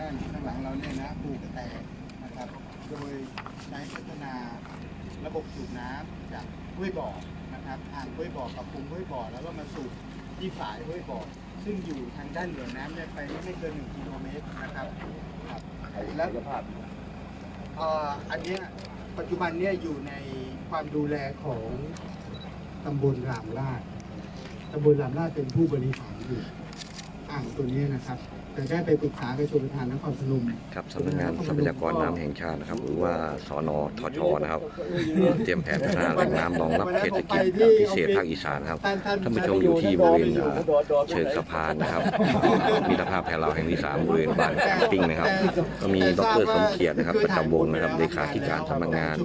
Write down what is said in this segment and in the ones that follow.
ด้านข้างหลังเราเนี่ยนะปลูกระแตนะครับ โดยใช้พัฒนาระบบสูบน้ำจากห้วยบ่อนะครับอ่างห้วยบ่อปรับปรุงห้วยบ่อแล้วก็มาสูบที่ฝายห้วยบ่อซึ่งอยู่ทางด้านเหนือน้ำเนี่ยไปไม่เกินหนึ่งกิโลเมตรนะครับครับแล้วอันนี้ปัจจุบันเนี่ยอยู่ในความดูแลของตำบลรามลาดตำบลรามลาดเป็นผู้บริหารอยู่ อ่างตัวเนี้ยนะครับแต่ได้ไปปรึกษากับชมประทานนครพนม ครับสำนักงานทรัพยากรน้ำแห่งชาตินะครับ หรือว่าสนทชนะครับเตรียมแผนพัฒนาแหล่งน้ำรองรับเขตเศรษฐกิจพิเศษภาคอีสานครับท่านท่านท่านผู้ชมอยู่ที่บริเวณอ่าเชิงสะพานนะครับมิตรภาพแถวเราวแห่งที่สามบริเวณบ้านแคมปิ้งนะครับ ก็มีดรสมเกียรตินะครับประจำวงนะครับเลขาธิการสำนักงาน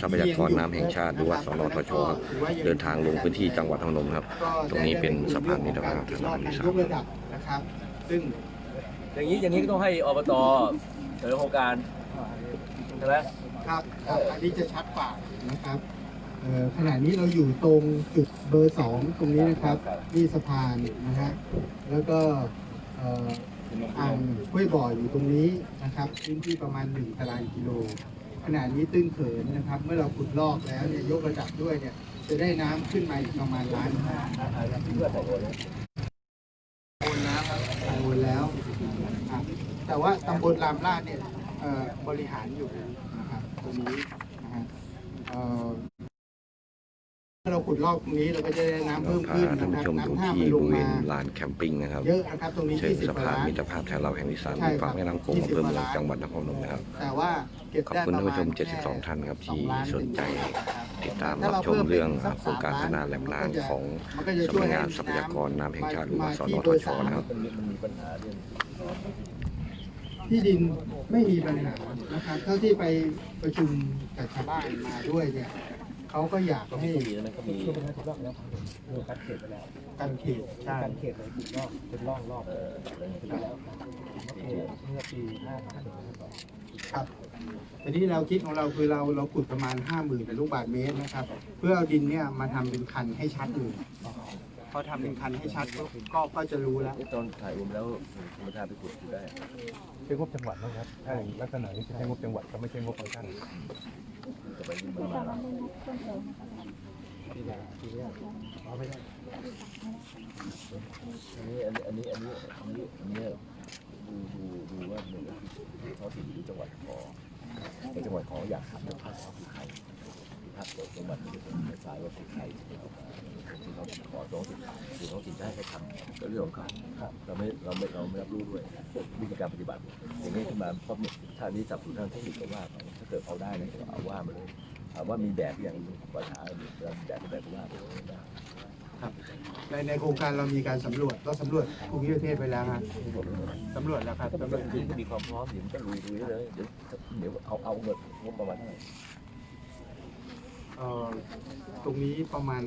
ทรัพยากรน้ำแห่งชาติหรือว่าสนทชครับเดินทางลงพื้นที่จังหวัดพนมครับ ตรงนี้เป็นสะพานมิตรภาพแถวเราวแห่งที่สามยกระดับนะครับ ซึ่งอย่างนี้อย่างนี้ก็ต้องให้อบตเสนอโครงการใช่ไหมครับครับอันนี้จะชัดกว่านะครับเอ่อขณะนี้เราอยู่ตรงจุดเบอร์สองตรงนี้นะครับนี่สะพานนะฮะแล้วก็เอ่ออ่างห้วยบ่ออยู่ตรงนี้นะครับพื้นที่ประมาณ1ตารางกิโลขณะนี้ตื้นเขินนะครับ เมื่อเราขุดลอกแล้วเนี่ยยกระดับด้วยเนี่ยจะได้น้ำขึ้นมาอีกประมาณล้านห้า เพื่อใส่โอน โอนแล้วครับโอนแล้วครับ แต่ว่าตำบลรามลาดเนี่ยเอ่อบริหารอยู่นะครับตรงนี้นะฮะเอ่อถ้าเราขุดลอกตรงนี้เราก็จะได้น้ำเราเพิ่มพาขึ้นท่านนะคผู้รับชมดูน้ำท่าที่มันลบงริเวมาณลานแคมปิ้งนะครับเยอะนะครับตรงนี้เชิง20สะกว่าพานล้านมิตรภาพแถวเราแห่งที่สามใช่ครับฝั่งแม่น้ำโขงอำเภอเมืองจังหวัดนครพนมนะครับแต่ว่าเก็บขอบได้คุณประท่านมาผู้ณชมแค่72 ท่านครับสองที่ล้านสนใจถึงติดตามถ้รับชมพิ่เรื่องป็นสักโครงการสพัฒนาแหลมน้ำของมันก็จะสำช่วยนักงานให้ทรัพยากรน้ำแห่งชาติหรือมาว่าสที่นเบทอร์ชสามนะครับ ที่ดินไม่มีปัญหานะครับเท่าที่ไปประชุมกับชาวบ้านมาด้วยเนี่ยเขาก็อยากให้มีนะมันก็มีช่วงเป็นรอบแล้วโดนกัดเขตไปแล้วกันเขตใช่กันเขตเลยถูกรอบเป็นร่องรอบเออแล้วเมื่อปีเมื่อปีห้าครับแต่ที่เราคิดของเราคือเราเราขุดประมาณ 5 0,000เป็นลูกบาศก์เมตรนะครับ เพื่อเอาดินเนี่ยมาทำเป็นคันให้ชัดเลย พอทำเป็นคันให้ชัดก็ก็ก็จะรู้แล้ว ตอนถ่ายรวมแล้วธรรมชาติไปขุดได้ ใช้งบจังหวัดนะครับถ้าลักษณะนี้จะใช้งบจังหวัดก็ไม่ใช่งบของท่านจะไปยิงมันมาที่แรกที่แรกเอาไม่ได้อันนี้อันนี้อันนี้อันนี้อันนี้ดูดูดูว่าหนึ่งคือท้องถิ่นที่จังหวัดขอในจังหวัดขออยากทำเรื่ องภาคคือใครภาคจังหวัดมันจะเป็นไม่ทรายว่าคือใครที่เขาขอท้องถิ่นคือท้องถิ่นได้ให้ทำก็เรื่องของเขาเราไม่เราไม่เราไม่รับรู้ด้วยวิธีการปฏิบัติ อย่างนี้ขึ้นมาเพราะท่านี้สับสนทางเทคนิคก็ว่าไปถ้าเกิดเอาได้นะก็เอาว่ามาเลยถามว่ามีแบบอย่างปัญหาแบบแบบว่าครับในในโครงการเรามีการสำรวจก็สำรวจภูมิประเทศไปแล้วฮะสำรวจแล้วครับสำรวจมีความพร้อมเดี๋ยวมันก็ลุยลุยได้เลยเดี๋ยวเดี๋ยวเอาเอาเงินงบประมาณเท่าไหร่ เอ่อตรงนี้ประมาณ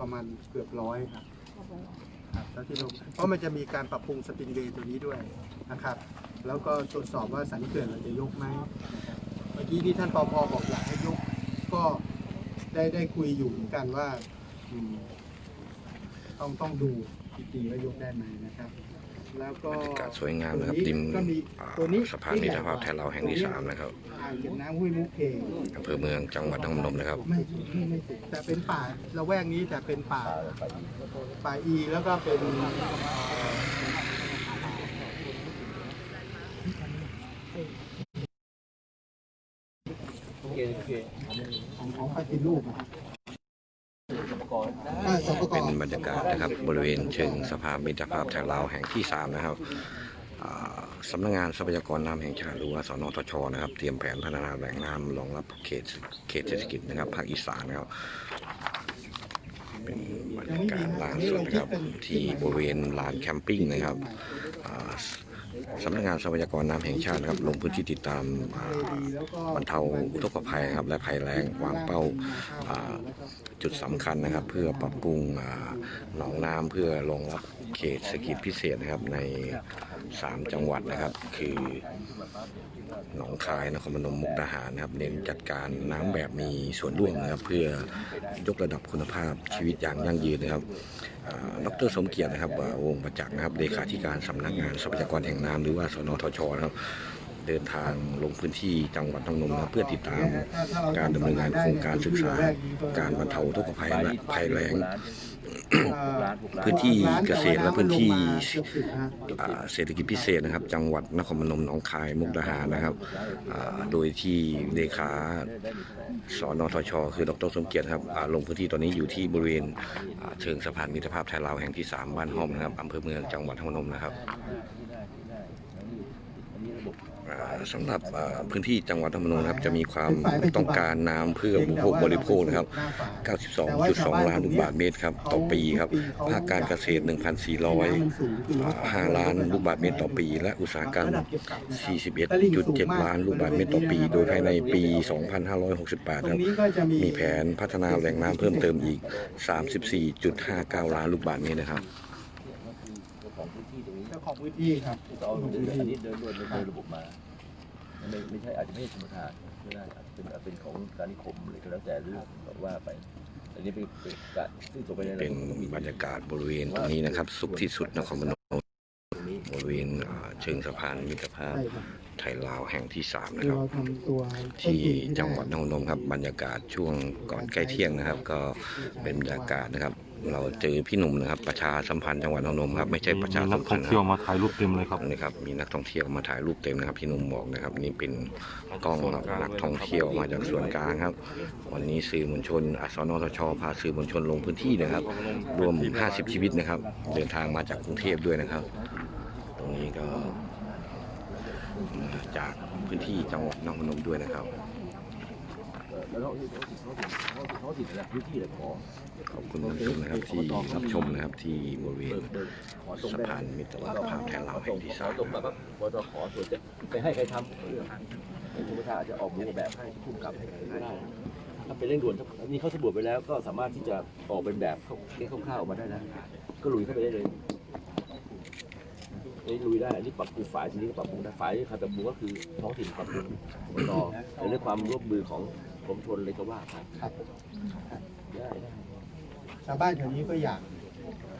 ประมาณเกือบร้อยครับครับแล้วที่ลงเพราะมันจะมีการปรับปรุงสปรินเวย์ตัวนี้ด้วยนะครับ แล้วก็ตรวจสอบว่าสันเขื่อนเราจะยกไหมนะครับเมื่อกี้ที่ท่านปอพบอกอยากให้ยก ก็ได้ได้คุยอยู่เหมือนกันว่าอืมต้องต้องดูอีกทีว่ายกได้ไหมนะครับ แล้วก็บรรยากาศสวยงามนะครับริมก็มีอ่าตัวนี้สะพานมิตรภาพแถวเราแห่งที่สามนะครับอ่างเก็บน้ำห้วยมุกเคอำเภอเมืองจังหวัดนครพนมนะครับ ไม่ไม่ไม่ติดแต่เป็นป่าละแวกนี้แต่เป็นป่าไปอีกป่าอีแล้วก็เป็นโอเคโอเคของของปฏิรูปอะครับอุปกรณ์ได้อ่าสปกเป็น บรรยากาศนะครับบริเวณเชิงสะพานมิตรภาพแถวเราวแห่งที่สามนะครับสำนักงานทรัพยากรน้ำแห่งชาติหรือว่าสนทชนะครับ เตรียมแผนพัฒนาแหล่งน้ำรองรับเขตเขตเศรษฐกิจนะครับภาคอีสานนะครับเป็นบรรยากาศล่าสุดนะครับที่บริเวณลานแคมปิ้งนะครับ สำนักงานทรัพยากรน้ำแห่งชาตินะครับลงพื้นที่ติดตามบรรเทาอุทกภัยครับและภัยแล้งวางเป้าจุดสำคัญนะครับ เพื่อปรับปรุงหนองน้ำเพื่อรองรับ เขตเศรษฐกิจพิเศษนะครับใน 3 จังหวัดนะครับ คือหนองคายนครพนมมุกดาหารนะครับ เน้นจัดการน้ำแบบมีส่วนร่วมนะครับ เพื่อยกระดับคุณภาพชีวิตอย่างยั่งยืนนะครับดรสมเกียรตินะครับวงประจักษ์นะครับเลขาธิการสำนักงานทรัพยากรแห่งน้ำหรือว่าสนทชนะครับเดินทางลงพื้นที่จังหวัดนครพนมนะเพื่อติดตามการดำเนินงานโครงการศึกษา การบรรเทาทุกขภัยและภัยแล้ง พื้นที่เกษตรและพื้นที่อ่าเศรษฐกิจพิเศษนะครับ จังหวัดนครพนมหนองคายมุกดาหารนะครับอ่าโดยที่เลขาสอนอทช คือดรสมเกียรติครับอ่าลงพื้นที่ตอนนี้อยู่ที่บริเวณอ่าเชิงสะพานมิตรภาพไทยลาวแห่งที่ 3 บ้านห้อมนะครับอำเภอเมืองจังหวัดนครพนมนะครับอ่า สำหรับอ่าพื้นที่จังหวัดนครพนมนะครับจะมีความต้องการน้ำเพื่ออุปโภคบริโภคนะครับ 92.2 ล้านลูกบาศก์เมตรครับต่อปีครับภาคการเกษตร 1,405 ล้านลูกบาศก์เมตรต่อปี และอุตสาหกรรม 41.7 ล้านลูกบาศก์เมตรต่อปี โดยภายในปี 2568ครับมีแผนพัฒนาแหล่งน้ำเพิ่มเติมอีก 34.59 ล้านลูกบาศก์เมตรนะครับ ของพื้นที่ตรงนี้ เจ้าของพื้นที่ครับที่เอาเดินอันนี้เดินด้วยเดินโดยระบบมา ไม่ไม่ใช่อาจจะไม่ใช่สมรทานไม่ได้อาจจะเป็นอาจเป็นของการนิคมหรือก็แล้วแต่เรื่องบอกว่าไป อันนี้เป็นเป็นการซึ่งส่งไปในเป็นบรรยากาศบริเวณตรงนี้นะครับ สุขที่สุดนครพนมตรงนี้บริเวณอ่าเชิงสะพานมิตรภาพใช่ครับไทยลาวแห่งที่3นะคือครับ เราทำตัวที่จังหวัดนครพนมครับบรรยากาศช่วงก่อนใกล้เที่ยงนะครับ ก็เป็นบรรยากาศนะครับ เราเจอพี่หนุ่มนะครับ ประชาสัมพันธ์จังหวัดนครพนมครับไม่ใช่ประชานัสักมพัท่อนงธ์นะเที่คยวรับมาถ่ายรูปเต็มเลยครับนี่ครับมีนักท่องเที่ยวมาถ่ายรูปเต็มนะครับ พี่หนุ่มบอกนะครับ นี่เป็นกล้องนักท่องเที่ยวมาจากส่วนกลางครับ วันนี้สื่อมวลชนอสนทชพาสื่อมวลชนลงพื้นที่นะครับ รวม 50 ชีวิตนะครับ เดินทางมาจากกรุงเทพด้วยนะครับ ตรงนี้ก็มาจากพื้นที่จังหวัดนครพนมด้วยนะครับแล้วเขอบคุณท่านผู้ชมนะครับที่รับชมนะครับที่บริเวณสะพานมิตรภาพไทยลาวแห่งที่สามตรงมาปั๊บตขอส่วนจะไปให้ใครทำเรื่องสมรทานอาจจะออกรูปแบบให้ผู้กำกับให้ได้ถ้าเป็นเร่งด่วนอันนี้เขาสำรวจไปแล้วก็สามารถที่จะออกเป็นแบบเขาเรียกคร่าวๆออกมาได้แล้วก็ลุยเข้าไปได้เลยนี่ลุยได้ อันนี้ปรับปรุงฝ่ายทีนี้ก็ปรับปรุงได้ฝ่ายครปรับปรุงก็คือท้องถิ่นปรับปรุงต่อในเรื่องความร่วมมือของ กรมชนเลยก็ว่าไปครับได้ได้ชาวบ้านแถวนี้ก็อยาก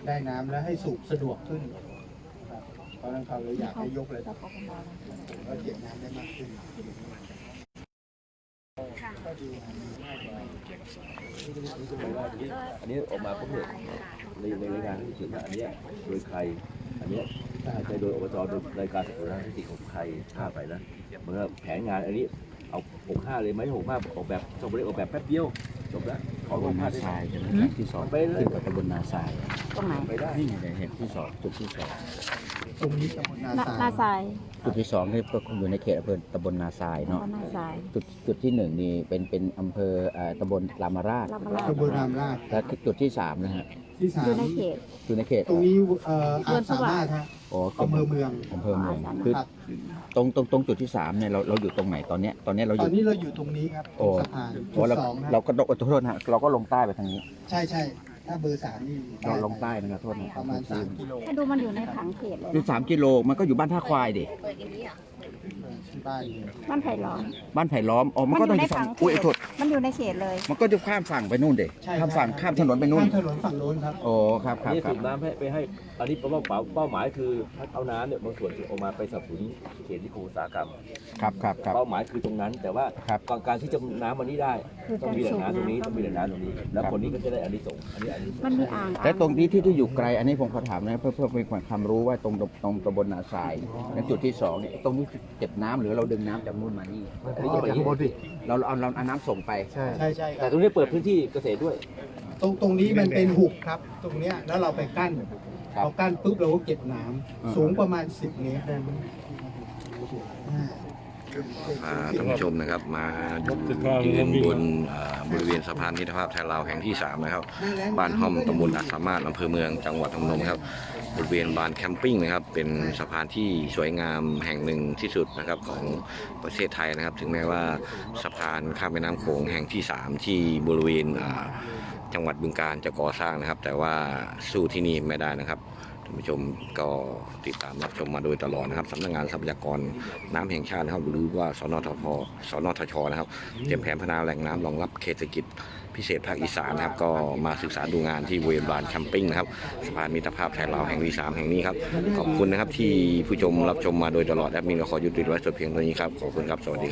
ได้น้ำและให้สูบสะดวกขึ้นนะครับเพราะฉะนั้นเขาเลยอยากให้ยกระดับก็เก็บน้ำได้มากขึ้นอันนี้ออกมาปุ๊บเนี่ยในในรายงานที่เขียนว่าอันเนี้ยโดยใคร อันเนี้ยถ้าหากใจโดยอบจโดยรายการสัปดาห์ที่ติของใครข้าไปนะเหมือนกับแผนงานอันนี้ เอาหกห้าเลยไหมหกห้าออกแบบจบไปเลยออกแบบแป๊บเดียวจบแล้วขอหกห้าได้ไหมที่สองไปเลยตำบลนาทรายตรงไหนไปได้นี่ไงเห็นที่สองจุดที่สองตรงนี้ตำบลนาหน้าทรายหน้าทรายจุดที่สองนี่ก็อยู่ในเขตอำเภอตำบลนาทรายตรเนาะงหน้าทรายจุดจุดที่หนึ่งนี่เป็นเป็นอำเภอเอ่อตำบลรามาราชรามาราชตำบลรามราชและจุดที่สามนะฮะ ที่สาอยู่มในเขต อยู่ในเขตตรงนี้เอ่ออาจสามารถฮะอ๋ออำเภอเมือง อำเภอเมืองอ๋อคือครับ ตรงตรงตรงจุดที่สามเนี่ยเราเราอยู่ตรงไหนตอนเนี้ยตอนเนี้ยเราอตอยู่ นนี้เราอยู่ตรงนี้ครับตรโอ้งสะพานโอ้จุดเราสองนะเราก็โทษนะฮะเราก็ลงใต้ไปทางนี้ ใช่ใช่ถ้าเบอร์สามนี่เราลงใต้นะครับโทษนะคปรับระมาณสามกิโลให้ดูมันอยู่ในผังเขตเลยคือสามกิโลมันก็อยู่บ้านท่าควายดิ ที่บ้านนี่บ้านไผ่ล้อม บ้านไผ่ล้อมอ๋อมันก็มันอยู่ต้องอยู่ฝั่งในฝั่งอุ้ยโทษมันอยู่ในเขตเลย มันก็จะข้ามฝั่งไปนู่นดิใช่ข้ามฝั่งใช่ข้ามถนนไปนู่นข้ามถนนฝั่งโน้นครับ โอ้ครับคอันรับนี้ครัสูบ บน้ำให้ไปให้ อันนี้เป้าเป้าเป้าหมายคือเอาน้ำเนี่ยบางส่วนออกมาไปสนับสนุนเขตนิคมอุตสาหกรรม ครับครับครับ เป้าหมายคือตรงนั้น แต่ว่าครับการการที่จะน้ำมันนี้ได้ คือต้องการมีแหล่สูงบน้ำตรงนี้น้ำต้องมีแหล่งน้ำตรงนี้ แล้วคนนี้ก็จะได้อันนี้ส่งส์อันนี้อันนี้ มันมีอ่างและตรงนี้ที่ที่อยู่ไกลอันนี้ผมขอถามนะเพื่อเพื่อเป็นความรู้ว่าตรงตรงตำบลนาทรายในจุดที่สองเนี่ยตรงนี้เก็บน้ำหรือเราดึงน้ำจากนู่นมานี่อันนี้ก็แบบนี้เราเราเอาเราเอาน้ำส่งไปใช่ใช่คแต่รับตรงนี้เปิดพื้นที่เกษตรด้วย ตรงตรงนี้มันเป็นหุบครับ ตรงเนี้ยแล้วเราไปกั้นครับเรากั้นปุ๊บเราก็เก็บน้ำอ่า สูงประมาณ 10เมตรได้มั้งอ่า พาท่านผู้ชมนะครับ มาดูยืนบนบริเวณสะพานมิตรภาพไทยลาวแห่งที่สามนะครับ บ้านห้อมตำบลอัสสามารถอำเภอเมืองจังหวัดพนมครับ บริเวณบานแคมปิ้งนะครับ เป็นสะพานที่สวยงามแห่งหนึ่งที่สุดนะครับของประเทศไทยนะครับ ถึงแม้ว่าสะพานข้ามแม่น้ำโขงแห่งที่สามที่บริเวณจังหวัดบึงการจะก่อสร้างนะครับ แต่ว่าสู้ที่นี่ไม่ได้นะครับานผู้ชมก็ติดตามรับชมมาโดยตลอดนะครับสำนักงานทรัพยากรน้ำแห่งชาตินะครับ หรือว่าสนทพสนทชนะครับเตรียมแผนพัฒนาแหล่งน้ำรองรับเขตเศรษฐกิจพิเศษภาคอีสานนะครับก็มาศึกษาดูงานที่เวบานแคมปิ้งนะครับสะพานมิตรภาพไทยลาวแห่งที่สามแห่งนี้ครับขอบคุณนะครับที่ผู้ชมรับชมมาโดยตลอดแอดมินก็ขอยุติไว้แต่เพียงเท่านี้ครับขอบคุณครับสวัสดีครับ